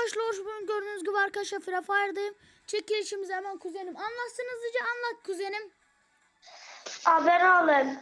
arkadaşlar hoş bulduk. Gördüğünüz gibi arkadaşlar Free Fire'dayım. Çekilişimizi hemen kuzenim. Anlatsın hızlıca anlat kuzenim. Abone olun.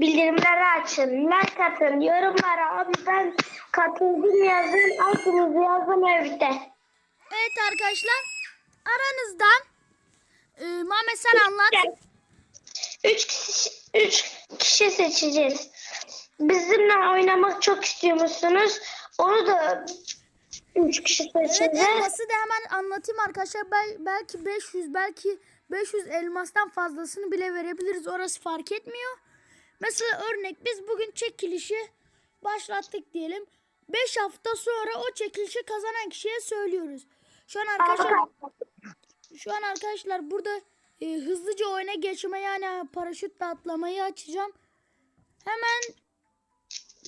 Bildirimleri açın. Like atın. Yorumlara abi ben katıldım yazın. Altınızı yazın evde. Evet arkadaşlar. Aranızdan e, Mehmet sen anlat. Üç kişi, üç kişi seçeceğiz. Bizimle oynamak çok istiyor musunuz? Onu da üç kişi Evet seçeceğiz. elması da hemen anlatayım arkadaşlar. Bel- belki 500 belki 500 elmastan fazlasını bile verebiliriz. Orası fark etmiyor. Mesela örnek biz bugün çekilişi başlattık diyelim. 5 hafta sonra o çekilişi kazanan kişiye söylüyoruz. Şu an arkadaşlar Şu an arkadaşlar burada e, hızlıca oyuna geçme yani paraşütle atlamayı açacağım. Hemen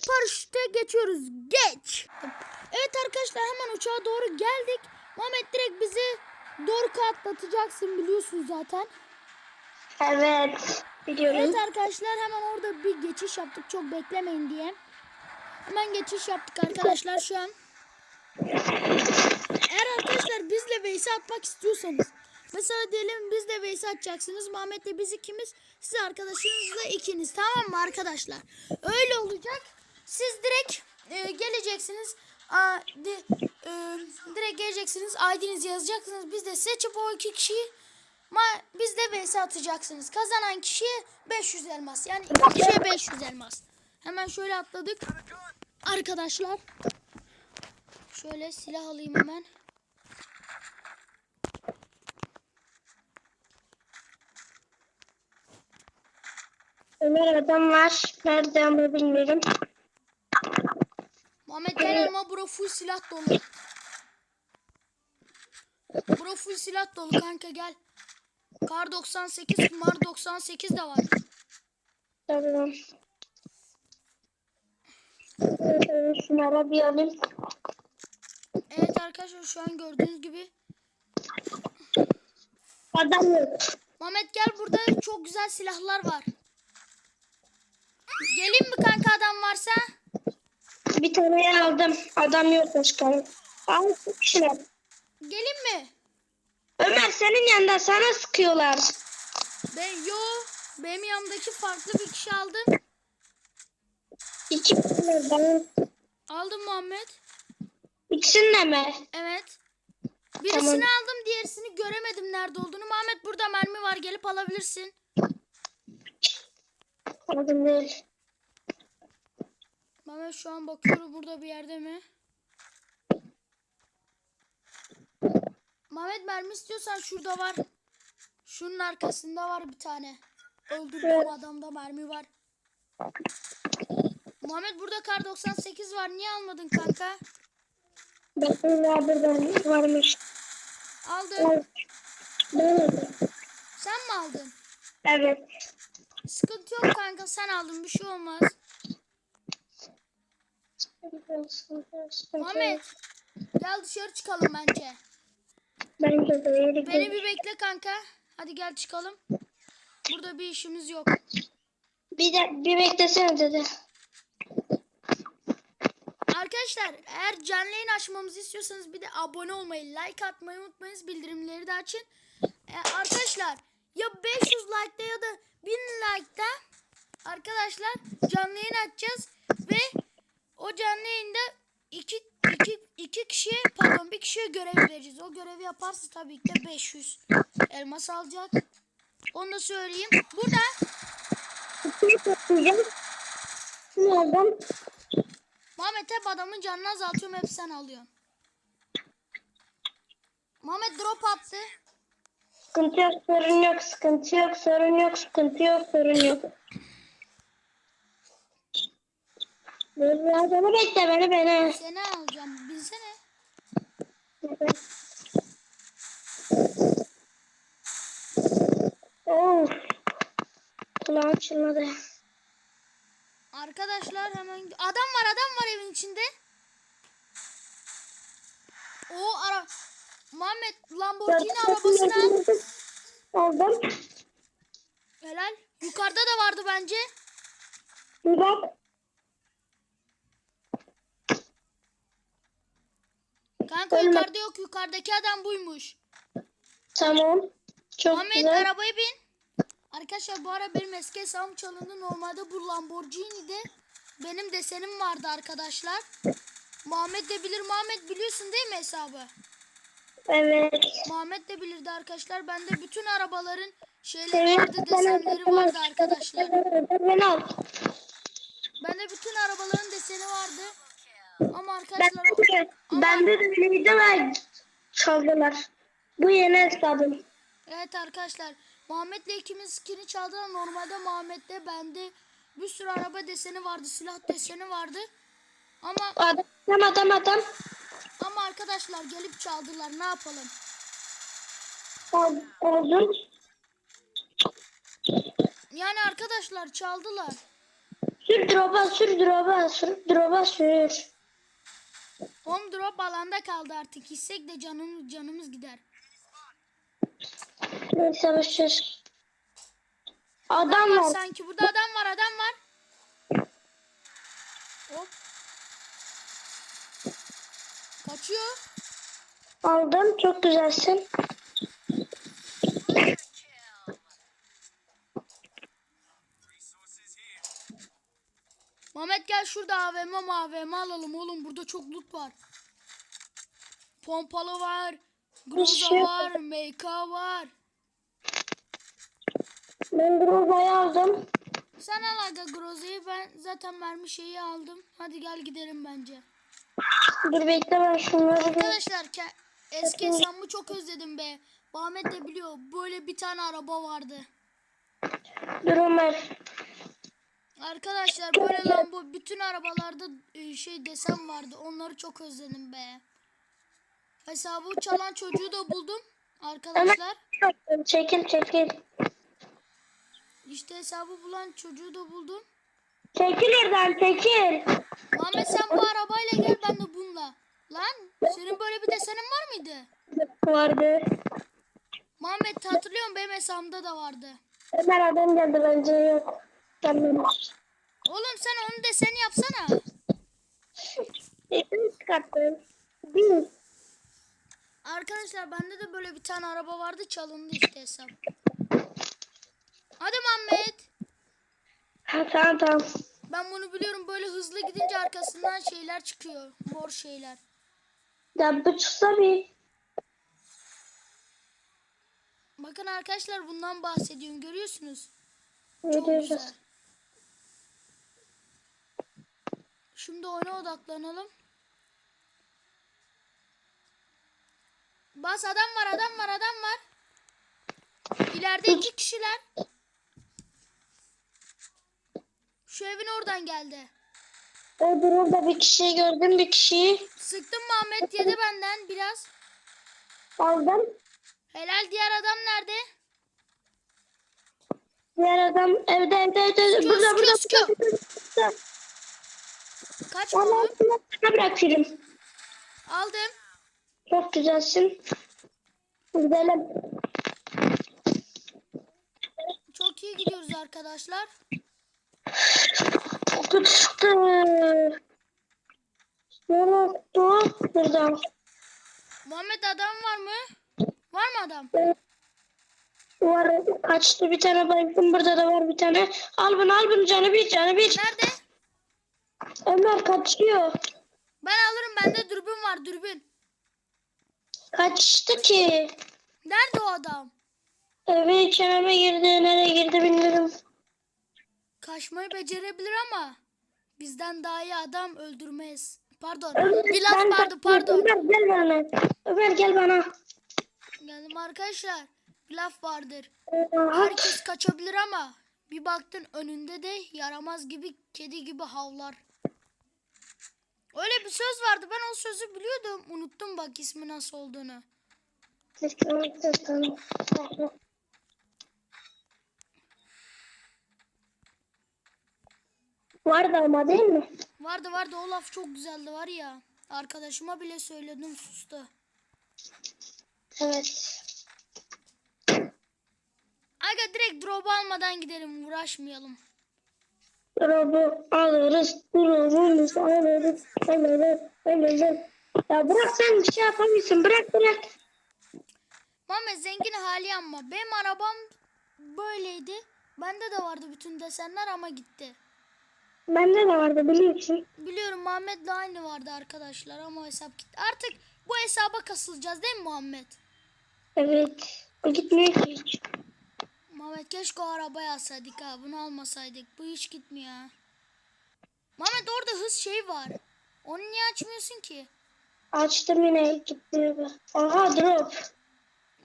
paraşüte geçiyoruz. Geç. Evet arkadaşlar hemen uçağa doğru geldik. Muhammed direkt bizi Doruk'a atlatacaksın biliyorsun zaten. Evet. Biliyorum. Evet arkadaşlar hemen orada bir geçiş yaptık çok beklemeyin diye. Hemen geçiş yaptık arkadaşlar şu an. Eğer arkadaşlar bizle Veys'i atmak istiyorsanız. Mesela diyelim biz de Veys'i atacaksınız. Muhammed'le biz ikimiz. Siz arkadaşınızla ikiniz. Tamam mı arkadaşlar? Öyle olacak. Siz direkt e, geleceksiniz. Aa, di- e, direkt geleceksiniz. ID'nizi yazacaksınız. Biz de seçip o iki kişiyi Ma biz de vs atacaksınız. Kazanan kişiye 500 elmas. Yani iki kişiye 500 elmas. Hemen şöyle atladık. Arkadaşlar. Şöyle silah alayım hemen. Ömer adam var. Nerede ama bilmiyorum. Gel ama bura full silah dolu. Bura full silah dolu kanka gel. Kar 98, Mar 98 de var. Tamam. Şunlara bir alayım. Evet arkadaşlar şu an gördüğünüz gibi. Adam yok. Muhammed gel burada çok güzel silahlar var. Gelin mi kanka adam varsa? Bir tane aldım. Adam yok başkanım. Al kişiler. Gelin mi? Ömer senin yanında sana sıkıyorlar. Ben yo benim yanımdaki farklı bir kişi aldım. İki kişiler ben. Aldım Muhammed. İkisini mi? Evet. Birisini Tamam. aldım, diğerisini göremedim nerede olduğunu. Muhammed burada mermi var, gelip alabilirsin. Aldım değil. Muhammed şu an bakıyorum burada bir yerde mi? Muhammed mermi istiyorsan şurada var. Şunun arkasında var bir tane. Öldürdüğüm adamda mermi var. Muhammed burada kar 98 var. Niye almadın kanka? Bakın ya buradan varmış. Aldım. Evet. Ben aldım. Sen mi aldın? Evet. Sıkıntı yok kanka sen aldın bir şey olmaz. Muhammed gel dışarı çıkalım bence. Bence de yeri Beni bir bekle kanka. Hadi gel çıkalım. Burada bir işimiz yok. Bir de bir beklesene dedi. Arkadaşlar eğer canlı yayın açmamızı istiyorsanız bir de abone olmayı, like atmayı unutmayınız. Bildirimleri de açın. Ee, arkadaşlar ya 500 like'da ya da 1000 like'da arkadaşlar canlı yayın açacağız ve o canlı yayında iki, iki, iki kişiye pardon bir kişiye görev vereceğiz. O görevi yaparsa tabii ki de 500 elmas alacak. Onu da söyleyeyim. Burada şey toplayacağım. Şunu aldım. Muhammed hep adamın canını azaltıyorum hep sen alıyorsun. Muhammed drop attı. Sıkıntı yok, sorun yok, sıkıntı yok, sorun yok, sıkıntı yok, sorun yok. Dur biraz beni bekle beni beni. Seni alacağım bilsene. Oh. Kulağım çınladı. Arkadaşlar hemen adam var adam var evin içinde. O ara Muhammed Lamborghini arabasını al. Aldım. Helal. Yukarıda da vardı bence. Bir bak. Kanka Ölme. yukarıda yok yukarıdaki adam buymuş. Tamam. Çok Muhammed güzel. arabaya bin. Arkadaşlar bu ara benim eski hesabım çalındı. Normalde bu Lamborghini'de benim desenim vardı arkadaşlar. Muhammed de bilir. Muhammed biliyorsun değil mi hesabı? Evet. Muhammed de bilirdi arkadaşlar. Bende bütün arabaların şeyleri Senin vardı, desenleri vardı arkadaşlar. Al. Bende bütün arabaların deseni vardı. Ama arkadaşlar o- de, bende de öyleydi ve çaldılar. Bu yeni hesabım. Evet arkadaşlar Muhammed'le ikimiz skin'i çaldılar. Normalde Muhammed'de bende bir sürü araba deseni vardı. Silah deseni vardı. Ama Adam adam adam. ama arkadaşlar gelip çaldılar. Ne yapalım? Al- Oldun. Yani arkadaşlar çaldılar. Sür droba sür droba sür droba sür. Home drop alanda kaldı artık. Hissek de canımız canımız gider. Başlıyoruz. Adam Adam var var. sanki. Burada adam var, adam var. Hop. Kaçıyor. Aldım. Çok güzelsin. Mehmet gel şurada AVM AVM alalım oğlum. Burada çok loot var. Pompalı var. Groza şey- var. MK var. Ben drobayı aldım. Sen al aga Groza'yı. Ben zaten mermi şeyi aldım. Hadi gel gidelim bence. Dur bekle ben şunları. Arkadaşlar eski hesabımı çok özledim be. Ahmet de biliyor. Böyle bir tane araba vardı. Dur Ömer. Arkadaşlar böyle lan bu bütün arabalarda e, şey desem vardı. Onları çok özledim be. Hesabı çalan çocuğu da buldum. Arkadaşlar Çekil çekil. işte hesabı bulan çocuğu da buldum. Çekil oradan çekil. Muhammed sen bu arabayla gel ben de bununla. Lan senin böyle bir desenin var mıydı? Vardı. Muhammed hatırlıyorum benim hesabımda da vardı. Ömer adam geldi bence yok. Tamam. Oğlum sen onun deseni yapsana. Hepini çıkarttım. Değil. Arkadaşlar bende de böyle bir tane araba vardı çalındı işte hesap. Hadi Muhammed. Ha tamam tamam. Ben bunu biliyorum böyle hızlı gidince arkasından şeyler çıkıyor. Mor şeyler. Ya bu çıksa bir. Bakın arkadaşlar bundan bahsediyorum görüyorsunuz. Çok güzel. Şimdi oyuna odaklanalım. Bas adam var adam var adam var. İleride iki kişiler. Şu evin oradan geldi. O durumda bir kişiyi gördüm bir kişiyi Sıktım Muhammed yedi benden biraz. aldım. Helal diğer adam nerede? Diğer adam evde evde evde. Sıkıyor, Burada burada. sıkıyor, burada, burada. Kaç Ama oğlum? sana bırakıyorum. Aldım. Çok güzelsin. Gidelim. Çok iyi gidiyoruz arkadaşlar. Çok çıktı. Ne oldu? Burada. Muhammed adam var mı? Var mı adam? Var kaçtı bir tane baygın burada da var bir tane. Al bunu al bunu canı bir canı bir. Nerede? Ömer kaçıyor. Ben alırım bende dürbün var dürbün. Kaçtı ki. Nerede o adam? Evin içine girdi nereye girdi bilmiyorum. Kaçmayı becerebilir ama bizden daha iyi adam öldürmez. Pardon. Ömer, Bir laf ben vardı kaçtım. pardon. Ömer gel bana. Ömer gel bana. Geldim arkadaşlar. Bir laf vardır. Herkes kaçabilir ama bir baktın önünde de yaramaz gibi kedi gibi havlar. Öyle bir söz vardı. Ben o sözü biliyordum. Unuttum bak ismi nasıl olduğunu. Vardı ama değil mi? Vardı vardı o laf çok güzeldi var ya. Arkadaşıma bile söyledim sustu. Evet. Aga direkt drop almadan gidelim uğraşmayalım. Drop'u alırız. Drop'umuzu alırız. Alırız. Alırız. Ya bırak sen bir şey yapamıyorsun. Bırak bırak. Muhammed zengin hali ama benim arabam böyleydi. Bende de vardı bütün desenler ama gitti. Bende de vardı biliyorsun. Biliyorum Muhammed'le aynı vardı arkadaşlar ama o hesap gitti. Artık bu hesaba kasılacağız değil mi Muhammed? Evet. O gitmiyor ki hiç. Muhammed keşke o arabayı alsaydık ha. Bunu almasaydık. Bu hiç gitmiyor. Muhammed orada hız şey var. Onu niye açmıyorsun ki? Açtım yine gitmiyor. Aha drop.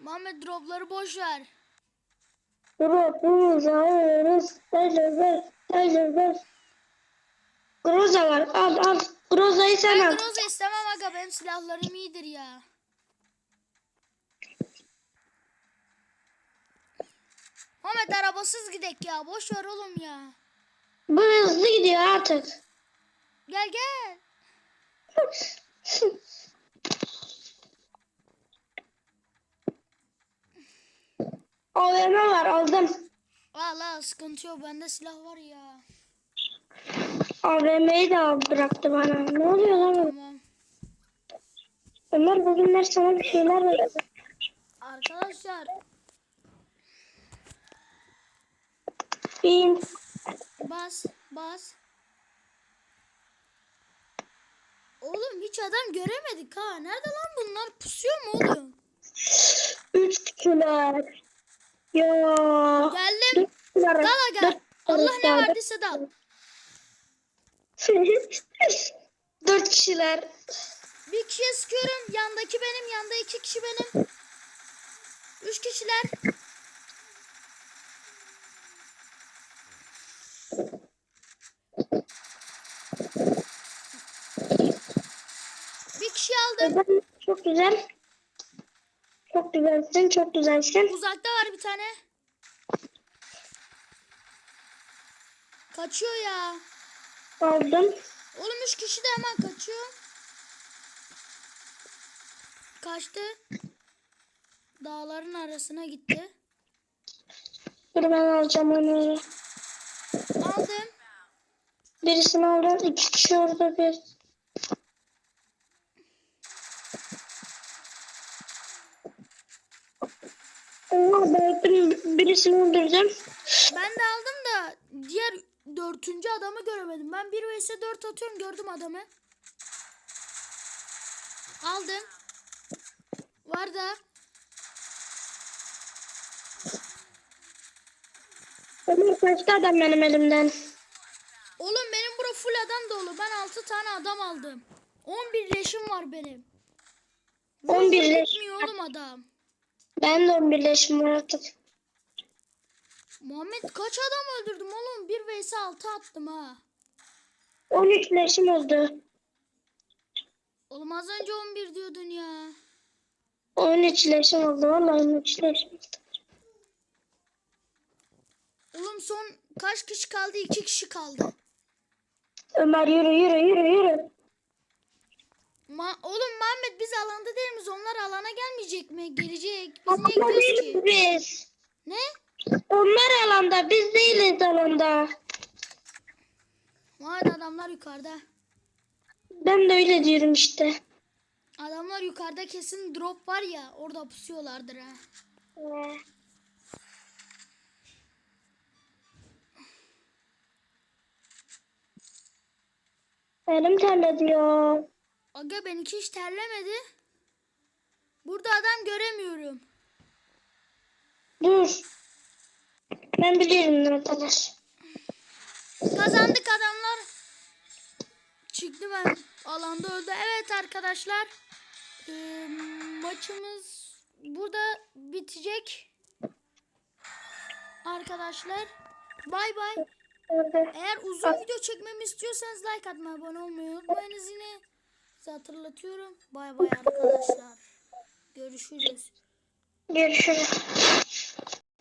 Muhammed dropları boş ver. Drop. Uzağırız. Tecrübe. Tecrübe. Groza var. Al al. Groza'yı sen Ben al. Groza istemem aga. Benim silahlarım iyidir ya. Muhammed arabasız gidek ya. Boş ver oğlum ya. Bu hızlı gidiyor artık. Gel gel. AVM var aldım. Al al sıkıntı yok. Bende silah var ya. AVM'yi de al bıraktı bana. Ne oluyor lan? Tamam. Ömer bugünler sana bir şeyler verdi. Arkadaşlar Bin. bas bas. Oğlum hiç adam göremedik ha. Nerede lan bunlar? Pusuyor mu oğlum? Üç kişiler. Ya. Geldim. Dört kişiler. Dal aga. Dört Allah ne verdiyse dal. Dört kişiler. Bir kişiye sıkıyorum. Yandaki benim. Yanda iki kişi benim. Üç kişiler. Bir kişi aldım. Çok güzel. Çok güzelsin, çok güzelsin. Uzakta var bir tane. Kaçıyor ya. Aldım. Oğlum üç kişi de hemen kaçıyor. Kaçtı. Dağların arasına gitti. Dur ben alacağım onu. Birisini aldım. İki kişi orada bir. Allah belki birisini öldürdüm. Ben de aldım da diğer dörtüncü adamı göremedim. Ben 1 vs 4 atıyorum gördüm adamı. Aldım. Var da. Ömer kaçtı adam benim elimden. Oğlum benim bura full adam dolu. Ben 6 tane adam aldım. 11 leşim var benim. 11 Vur, leş. Gitmiyor oğlum adam. Ben de 11 leşim var artık. Muhammed kaç adam öldürdüm oğlum? 1 vs 6 attım ha. 13 leşim oldu. Oğlum az önce 11 diyordun ya. 13 leşim oldu. Vallahi 13 leşim oldu. Oğlum son kaç kişi kaldı? 2 kişi kaldı. Ömer yürü yürü yürü yürü. Ma oğlum Muhammed biz alanda değil miyiz? Onlar alana gelmeyecek mi? Gelecek. Biz niye Alanda gidiyoruz değiliz ki? biz. Ne? Onlar alanda biz değiliz alanda. Vay adamlar yukarıda. Ben de öyle diyorum işte. Adamlar yukarıda kesin drop var ya orada pusuyorlardır ha. Ee, Elim terledi ya. Aga benimki hiç terlemedi. Burada adam göremiyorum. Dur. Ben biliyorum neredeler. Kazandık adamlar. Çıktı ben. Alanda öldü. Evet arkadaşlar. Ee, maçımız burada bitecek. Arkadaşlar. Bay bay. Eğer uzun video çekmemi istiyorsanız like atmayı, abone olmayı unutmayınız yine. Size hatırlatıyorum. Bay bay arkadaşlar. Görüşürüz. Görüşürüz.